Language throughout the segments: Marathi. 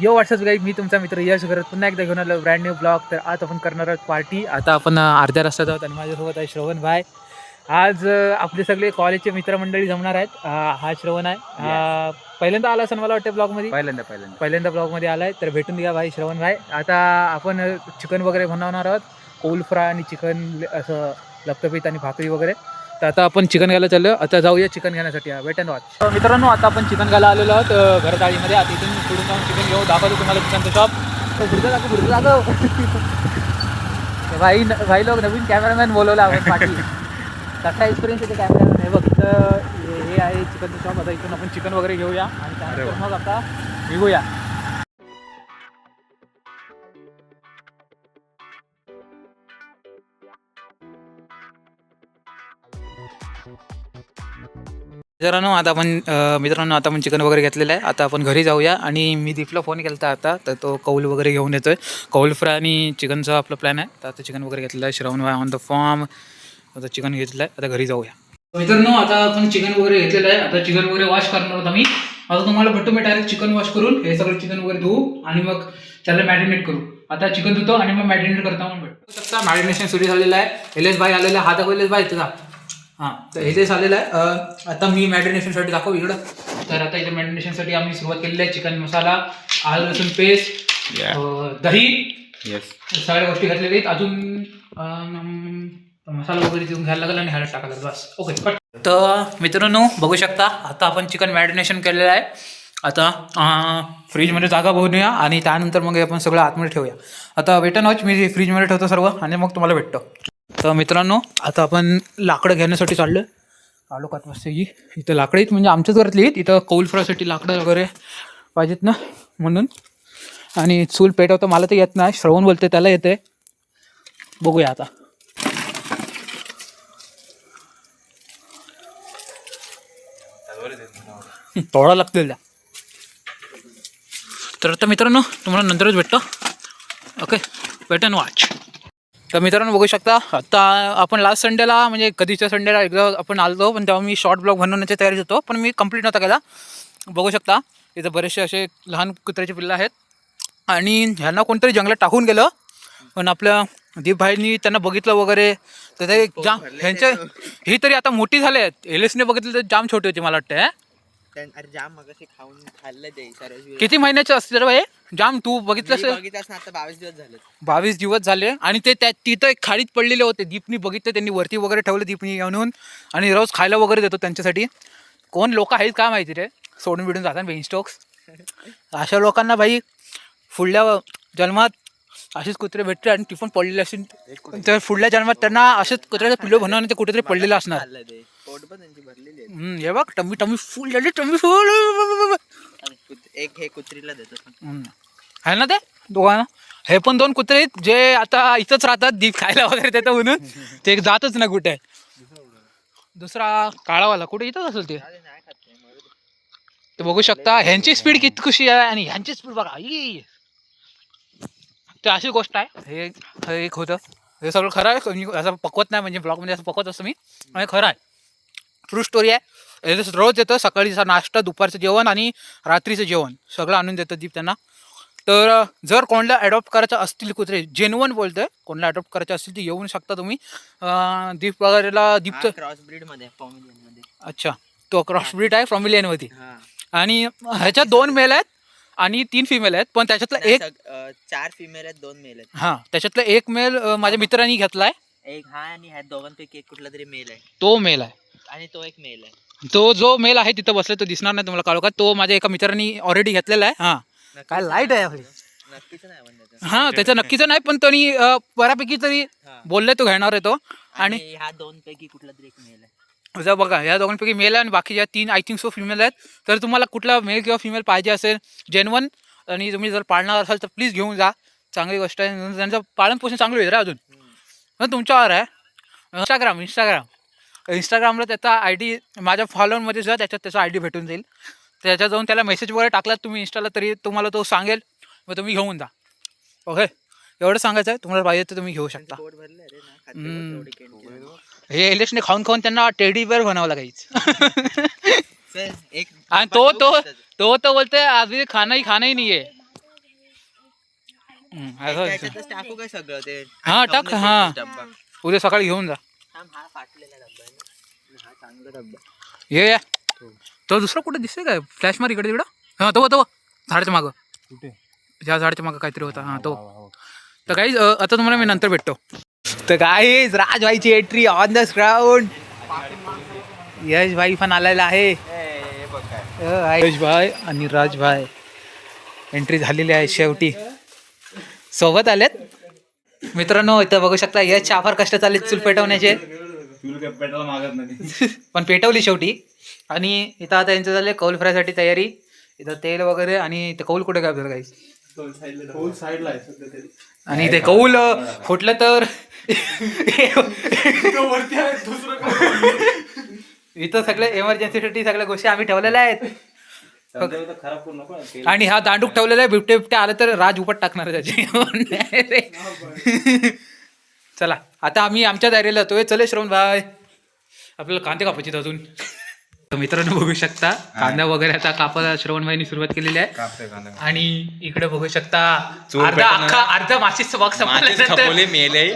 यो व्हॉट्सअप गाईड मी तुमचा मित्र यश करत पुन्हा एकदा घेऊन आलो ब्रँड न्यू ब्लॉग तर आज आपण करणार आहोत पार्टी आता आपण अर्ध्या रस्त्यात आहोत आणि माझ्यासोबत आहे श्रवण भाई. आज आपले सगळे कॉलेजचे मित्रमंडळी जमणार आहेत. हा श्रवण आहे. पहिल्यांदा आला असं मला वाटतं ब्लॉगमध्ये पहिल्यांदा पहिल्यांदा. पहिल्यांदा ब्लॉगमध्ये आलाय. तर भेटून द्या भाई श्रवण भाई. आता आपण चिकन वगैरे बनवणार आहोत. कोल फ्राय आणि चिकन असं लपतपीत आणि भाकरी वगैरे. तर आता आपण चिकन घ्यायला चाललो आता जाऊया चिकन घेण्यासाठी. वेट अँड वॉच मित्रांनो आता आपण चिकन घ्यायला आलेलो आहोत अं, घरताळीमध्ये आता इथून पुढून जाऊन चिकन घेऊ. दाखवतो तुम्हाला चिकनचं शॉप पुढचं दाखव पुढचं दाखव. तर भाई भाई लोक नवीन कॅमेरामॅन बोलवला आपण पाठी कसा एक्सपिरियन्स येते कॅमेरामॅन हे इथं हे आहे चिकनचं शॉप आता इथून आपण चिकन वगैरे घेऊया. आणि त्यानंतर. मग आता निघूया. मित्रांनो आता आपण मित्रांनो आता आपण चिकन वगैरे घेतलेलं आहे. आता आपण घरी जाऊया. आणि मी दीपला फोन केला होता आता तर तो कौल वगैरे घेऊन येतोय. कौल फ्राय आणि चिकनचा आपला प्लॅन आहे. तर आता चिकन वगैरे घेतलेलं आहे. श्रवण वाय ऑन द फॉर्म आता चिकन घेतलं आहे आता घरी जाऊया. मित्रांनो आता आपण चिकन वगैरे घेतलेलं आहे. आता चिकन वगैरे वॉश करणार आहोत आम्ही. आता तुम्हाला भेटू मी डायरेक्ट चिकन वॉश करून. हे सगळं चिकन वगैरे धुवू. आणि मग त्याला मॅरिनेट करू. आता चिकन धुतो आणि मग मॅरिनेट करता म्हणून भेटतो मॅरिनेशन सुरू झालेलं आहे. एलेस भाई आलेला हा दाखव एलेस भाई तुझा. हां तर एलेस आलेला आहे अं, आता मी मॅरिनेशनसाठी दाखव इकडं. तर आता इथे मॅरिनेशनसाठी आम्ही सुरुवात केलेली आहे चिकन मसाला आलं लसूण पेस्ट दही. येस सगळ्या गोष्टी घातलेल्या आहेत. अजून मसाला वगैरे देऊन घ्यायला लागला आणि हळद टाकायला लागलं. बस. ओके तर मित्रांनो बघू शकता आता आपण चिकन मॅरिनेशन केलेलं आहे. आता फ्रीजमध्ये जागा बनवूया आणि त्यानंतर मग हे आपण सगळं आतमध्ये ठेवूया. आता वेट वॉच मी फ्रीजमध्ये ठेवतो सर्व आणि मग तुम्हाला भेटतो. तर मित्रांनो आता आपण लाकडं घेण्यासाठी चाललो आलो का वाजता इथं लाकडं आहेत म्हणजे आमच्याच घरातली आहेत. इथं कौलफुरासाठी लाकडं वगैरे पाहिजेत ना म्हणून. आणि चूल पेटवतं मला तर येत नाही श्रवण बोलते त्याला येते बघूया आता. तोडा लागतील त्या. तर आता मित्रांनो तुम्हाला नंतरच भेटतो. ओके वेट अँड वॉच तर मित्रांनो बघू शकता आता आपण लास्ट संडेला म्हणजे कधीच्या संडेला एकदा आपण आलतो पण तेव्हा मी शॉर्ट ब्लॉग बनवण्याची तयारीत होतो पण मी कंप्लीट नव्हता केला. बघू शकता इथं बरेचसे असे लहान कुत्र्याचे पिल्लं आहेत. आणि ह्यांना कोणतरी जंगलात टाकून गेलं पण आपल्या दीपभाईंनी त्यांना बघितलं वगैरे तर ते जाम ह्यांच्या ही तरी आता मोठी झाले आहेत. एलिसने बघितलं तर जाम छोटी होती मला वाटतं अरे जाम मगाशी खाऊन खाल्लं ते सर्व किती महिन्याचे असते रे जाम तू बघितलं असेल बघितलंस ना आता बावीस दिवस झाले बावीस दिवस झाले. आणि ते त्या तिथं एक खाडीत पडलेले होते. दीपनी बघितलं त्यांनी वरती वगैरे ठेवलं दीपनी आणून. आणि रोज खायला वगैरे देतो त्यांच्यासाठी. कोण लोक आहेत का माहिती रे? सोडून बिडून जातात बेन स्टॉक्स अशा लोकांना भाई पुढल्या जन्मात असेच कुत्रे भेटते आणि ती पण पडलेले असतील तर पुढल्या जन्मात त्यांना असेच कुत्र्याचं पिल्लो बनवून ते कुठेतरी पडलेलं असणार. खाल्लं ते. पोट पण त्यांची भरलेली आहे. हम्म, हे बघ टम्मी टम्मी फुल झाली टम्मी फुल. आणि कुत- एक हे कुत्रीला देतो हम्म. आहे ना ते? दोघांना? हे पण दोन कुत्रे आहेत जे आता इथंच राहतात दीप खायला वगैरे देतं म्हणून. ते एक जातच ना कुठे. दुसरा काळावाला कुठे इथंच असेल ते? अरे नाही खात ते, मरू दे. ते बघू शकता ह्यांची स्पीड किती कशी आहे आणि ह्यांची स्पीड बघा ई. ते अशी गोष्ट आहे. हे हे एक होतं. हे सगळं खरं आहे असं पकवत नाही म्हणजे ब्लॉगमध्ये असं पकवत असतो मी आणि खरं आहे. ट्रू स्टोरी आहे. रोज येतं सकाळीचा नाश्ता दुपारचं जेवण आणि रात्रीचं जेवण. सगळं आणून देतं दीप त्यांना. तर जर कोणाला ॲडॉप्ट करायचं असतील कुत्रे जेन्युअन बोलतोय कोणाला ॲडॉप्ट करायचे असतील तर येऊन शकता तुम्ही. दीप वगैरेला दीपचं क्रॉस ब्रीडमध्ये पॉमिलियनमध्ये. अच्छा. तो क्रॉस ब्रीड आहे फ्रॉमिलियनमध्ये हा. आणि ह्याच्यात दोन मेल आहेत आणि तीन फिमेल आहेत. पण त्याच्यातला एक चार फिमेल आहेत दोन मेल आहेत. हा त्याच्यातला एक मेल माझ्या मित्रांनी घेतलाय. एक हा आणि ह्या दोघांपैकी एक कुठला तरी मेल आहे. तो मेल आहे. आणि तो एक मेल आहे. तो जो मेल आहे तिथं बसला तो दिसणार नाही तुम्हाला काळोखात तो माझ्या एका मित्रांनी ऑलरेडी घेतलेला आहे. हा. नक्कीच काय लाइट आहे आपली. त्याचं. नक्कीच नाही म्हणत त्याचं. हा त्याचं नक्कीच नाही पण त्यांनी अं, बऱ्यापैकी तरी हा. बोलले तो घेणार आहे तो. आणि आणि ह्या दोन पैकी कुठला तरी एक मेल आहे. जर बघा या दोघांपैकी मेल आहे आणि बाकी ज्या तीन आय थिंक सो फिमेल आहेत. तर तुम्हाला कुठला मेल किंवा फिमेल पाहिजे असेल जेन्युन आणि तुम्ही जर पाळणार असाल तर प्लीज घेऊन जा. चांगली गोष्ट आहे. त्यांचं पालन पोषण चांगलं होईल रे अजून. तुमच्यावर आहे. इंस्टाग्राम इंस्टाग्राम इंस्टाग्रामला त्याचा आय डी माझ्या फॉलोअरमध्ये सुद्धा त्याच्यात त्याचा आय डी भेटून जाईल. त्याच्यात जाऊन त्याला मेसेज वगैरे टाकलात तुम्ही इंस्टाला तरी तुम्हाला तो सांगेल. मग तुम्ही घेऊन जा. ओके एवढं सांगायचं आहे. तुम्हाला पाहिजे तर तुम्ही घेऊ शकता. हे इलेक्शने खाऊन खाऊन त्यांना टेडी बेअर बनावं लागायचं. आणि तो तो तो तो बोलते अभी खाना ही खाना ही टाकू हा, उद्या सकाळी घेऊन जा. थांब, हा फाटलेला डब्बा आहे ना. हा चांगला डब्बा ये या. तो दुसरा कुठे दिसतोय काय? फ्लॅश मार इकडे तिकडं. हा तो तो. झाडाच्या मागं. कुठे? ज्या झाडाच्या मागं काहीतरी होता. हा तो. तर काही आता तुम्हाला मी नंतर भेटतो. तर काय राजभाईची entry on the ground Yash भाई पण आलेला आहे. अ, यश भाई आणि राजभाई एंट्री झालेली आहे शेवटी. सोबत आलेत? मित्रांनो इथं बघू शकता यश फार कष्ट चालले चूल पेटवण्याचे. तुला काय पेटायला मागत नाही. पण पेटवली शेवटी. आणि इथं आता यांचं झालं कौल फ्रायसाठी तयारी. इथं तेल वगैरे आणि ते कौल कुठे काय काही साईडला आहे सध्या तरी. आणि ते कौल फुटलं तर वरती आहे दुसरं इथं सगळे एमर्जन्सीसाठी सगळ्या गोष्टी आम्ही ठेवलेल्या आहेत. खराब करू नको ना आणि हा दांडूक ठेवलेला आहे बिबटे बिबटे आलं तर राज उपट टाकणार त्याची. चला आता आम्ही आमच्या दायरीला येतोय चले श्रवण भाई. आपल्याला कांदे कापायचे अजून. मित्रांनो बघू शकता. कांदा वगैरे आता कापायला श्रवण भाईनी सुरुवात केलेली आहे. आणि इकडे बघू शकता अर्धा. अख्खा अर्धा खपवली मेले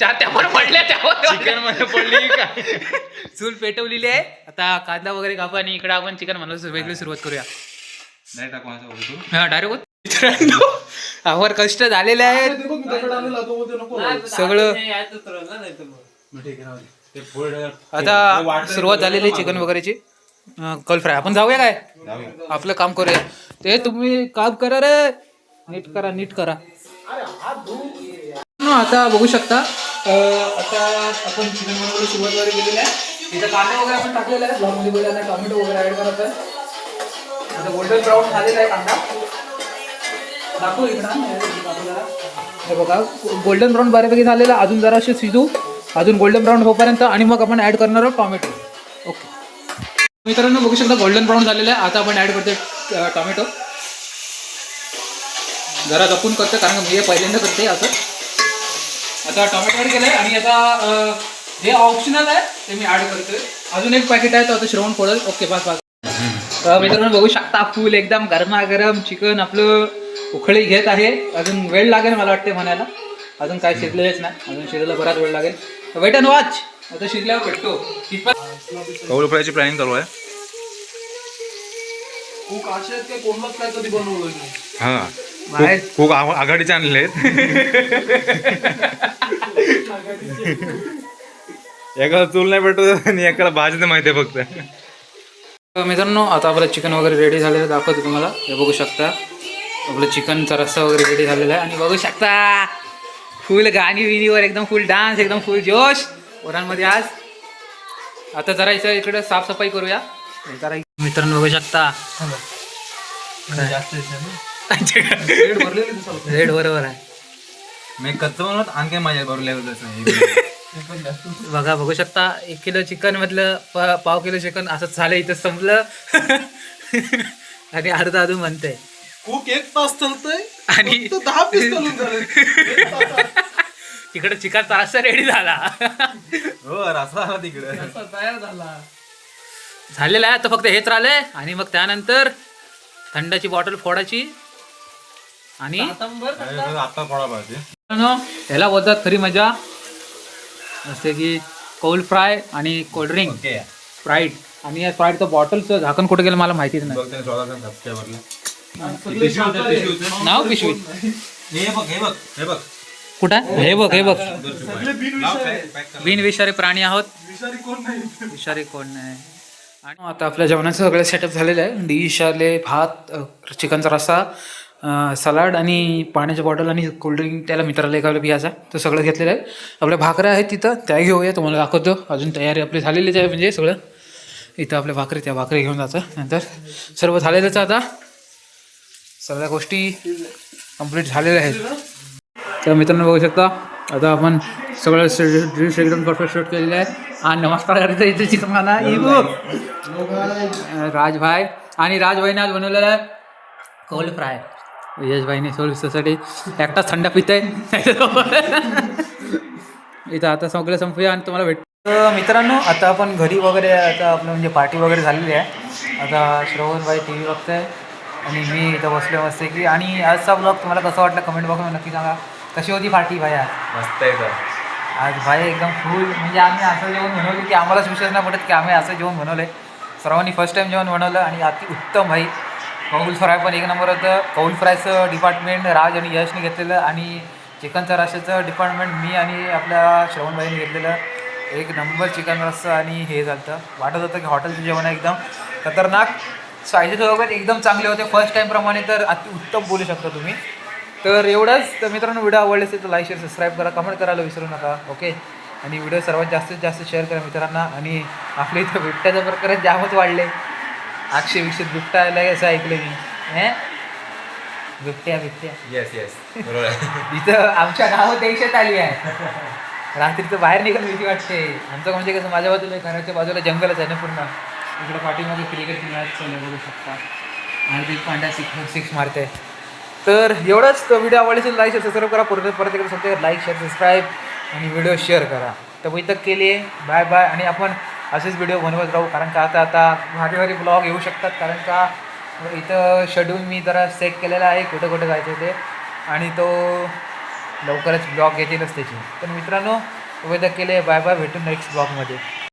चार त्यावर पडल्या त्यावर चिकनमध्ये पडली का चूल पेटवलेली आहे. आता कांदा वगैरे कापा आणि इकडे आपण चिकन म्हणलं वेगळी सुरुवात करूया. नाही टाकू. हा डायरेक्ट मित्रांनो आवर कष्ट झालेले आहेत. सगळं आता सुरुवात झालेली चिकन वगैरेची. कल फ्राय आपण जाऊया काय. आपलं काम करूया. ते तुम्ही काम करा रे. नीट करा नीट करा. आता बघू शकता. आता आपण चिकन बनवायला सुरुवात वगैरे केलेली आहे. इथं कांदा वगैरे आपण टाकलेला आहे. ब्लॉकमध्ये पहिल्यांदा टोमॅटो वगैरे ऍड करत आहे. आता गोल्डन ब्राऊन झालेला आहे कांदा. दाखवू इकडं. जरा. हे बघा गोल्डन ब्राऊन बऱ्यापैकी झालेला. अजून जराशे शिजू. अजून गोल्डन ब्राऊन होईपर्यंत आणि मग आपण ऍड करणार आहोत टॉमॅटो ओके मित्रांनो बघू शकता गोल्डन ब्राऊन झालेलं आहे. आता आपण ऍड करते टॉमॅटो जरा जपून करतो कारण मी हे पहिल्यांदा करते असं. आता टोमॅटो ऍड केलंय आणि आता हे जे ऑप्शनल आहे ते मी ऍड करतोय. अजून एक पॅकेट आहे तो आता श्रवण पडेल ओके पाच पाच मित्रांनो बघू शकता फुल एकदम गरमागरम चिकन आपलं उखळी घेत आहे. अजून वेळ लागेल मला वाटते म्हणायला. अजून काय शिजलेलंच नाही. अजून शिजायला बराच वेळ लागेल. वेट अँड वॉच आता शिजल्यावर भेटतो. कौल फ्रायची प्लॅनिंग चालू आहे. खूप कधी बनवलं नाही. हा. बाहेर खूप आघ- आघाडीचे आणले एकाला चूल नाही भेटत आणि एकाला भाजी माहिती फक्त. तर मित्रांनो आता आपलं चिकन वगैरे रेडी झालेलं दाखवतो तुम्हाला. हे बघू शकता. आपलं चिकनचा रस्सा वगैरे रेडी झालेला आहे. आणि बघू शकता फुल गाणी विणीवर एकदम फुल डान्स एकदम फुल जोश. पोरांमध्ये आज आता जरा इथं इकडे साफसफाई करूया. जरा मित्रांनो बघू शकता. रेड बरोबर आहे. मी कच्चं म्हणत आणखी माझ्या बरोबर लेवल बघा बघू शकता एक किलो चिकन मधलं पाव किलो चिकन असं झालं इथं संपलं. आणि अर्धा अजून म्हणते खूप एक तास चालतंय आणि दहा पीस चालून झाले. तिकडे चिकनचा रस्सा रेडी झाला. हो रसा आला तिकडे. तयार झाला. झालेला आहे आता फक्त हेच राहिलंय. आणि मग त्यानंतर थंडाची बॉटल फोडायची. आणि आता पडा पाहिजे मित्रांनो, ह्याला बोलतात खरी मजा. जसे की कोल्ड फ्राय आणि कोल्ड्रिंक ओके. स्प्राईट आणि या स्प्राईटचं बॉटलचं झाकण कुठे गेलं मला माहितीच नाही. बघ त्याने स्वतःचा सबस्क्रायबरला सगळे शाकाहारी आहेत. नाव पिशवी हे बघ हे बघ हे बघ. कुठं? हे बघ हे बघ. बिनविषारी प्राणी आहोत. विषारी कोण नाही? विषारी कोण नाही. आणि आता आपल्या जेवणाचं सगळं सेटअप झालेलं आहे. डिश आले भात चिकनचा रस्सा सलाड आणि पाण्याची बॉटल आणि कोल्ड्रिंक त्याला मित्राला एकाला पियाचा. तो सगळं घेतलेलं आहे. आपल्या भाकऱ्या आहेत तिथं. त्या घेऊया. तुम्हाला दाखवतो. अजून तयारी आपली झालेलीच आहे म्हणजे सगळं. इथं आपल्या भाकरी त्या भाकरी घेऊन जातं नंतर सर्व झालेलंच आहे आता. सगळ्या गोष्टी कंप्लीट झालेल्या आहेत. तर मित्रांनो बघू शकता आता आपण सगळं ड्रेस एकदम परफेक्ट शूट केलेलं आहे. आणि नमस्कार करायचं इथे चिकन खाना राजभाई. आणि राजभाईने आज बनवलेलं आहे कोल फ्राय. यशभाईने सोलसाठी एकटाच थंड पित आहे इथं आता सगळं संपूया आणि तुम्हाला भेट मित्रांनो आता आपण घरी वगैरे आता आपलं म्हणजे पार्टी वगैरे झालेली आहे. आता श्रवणबाई टी व्ही बघताय. आणि मी इथं बसलो मस्त की आणि आजचा ब्लॉग तुम्हाला कसं वाटलं कमेंट बॉक्समध्ये नक्की सांगा. कशी होती पार्टी भाया? मस्त एकदम आज भाई एकदम फुल म्हणजे आम्ही असं जेवण बनवलं की आम्हालाच विश्वास नाही पडत की आम्ही असं जेवण बनवलं आहे सर्वांनी फर्स्ट टाईम जेवण बनवलं आणि अति उत्तम भाई. कौल फ्राय पण एक नंबर होतं. कौल फ्रायचं डिपार्टमेंट राज आणि यशने घेतलेलं आणि चिकनचा रस्स्याचं डिपार्टमेंट मी आणि आपल्या श्रवणबाईने घेतलेलं. एक नंबर चिकन रस्सा आणि हे झालं वाटत होतं की हॉटेलचं जेवण आहे एकदम. खतरनाक. सायझेस वगैरे एकदम चांगले होते. फर्स्ट टाईमप्रमाणे तर अति उत्तम बोलू शकता तुम्ही. तर एवढंच. तर मित्रांनो व्हिडिओ आवडले असेल तर लाईक शेअर सबस्क्राईब करा कमेंट करायला विसरू नका. ओके आणि व्हिडिओ सर्वात जास्तीत जास्त शेअर करा मित्रांना. आणि आपल्या इथं बिबट्याचा प्रकार जामच वाढले. अक्षय विक्षित बिबट्या आलाय असं ऐकलं मी. हे? बिबट्या बिबट्या. येस येस बरोबर इथं आमच्या गावात दहशत आली आहे. रात्रीचं बाहेर निघाल भीती वाटते. आमचं म्हणजे कसं माझ्या बाजूला घराच्या बाजूला जंगलच आहे ना पूर्ण. इकडे पाठीमागे क्रिकेट मॅच बघू शकता. हार्दिक पांड्या सिक्स सिक्स मारते तर एवढंच. तो व्हिडिओ आवडले असेल लाईक सबस्क्राईब करा. पूर्ण परत एकदा सांगते लाईक शेअर सबस्क्राईब आणि व्हिडिओ शेअर करा. तर बैठक केली आहे बाय बाय आणि आपण असेच व्हिडिओ बनवत राहू. कारण का आता आता भारी भारी ब्लॉग येऊ शकतात. कारण का इथं शेड्यूल मी जरा सेट केलेला आहे. कुठं कुठं जायचं ते. आणि तो लवकरच ब्लॉग येतीलच त्याची. तर मित्रांनो तुम्ही तर केले. बाय बाय भेटून नेक्स्ट ब्लॉगमध्ये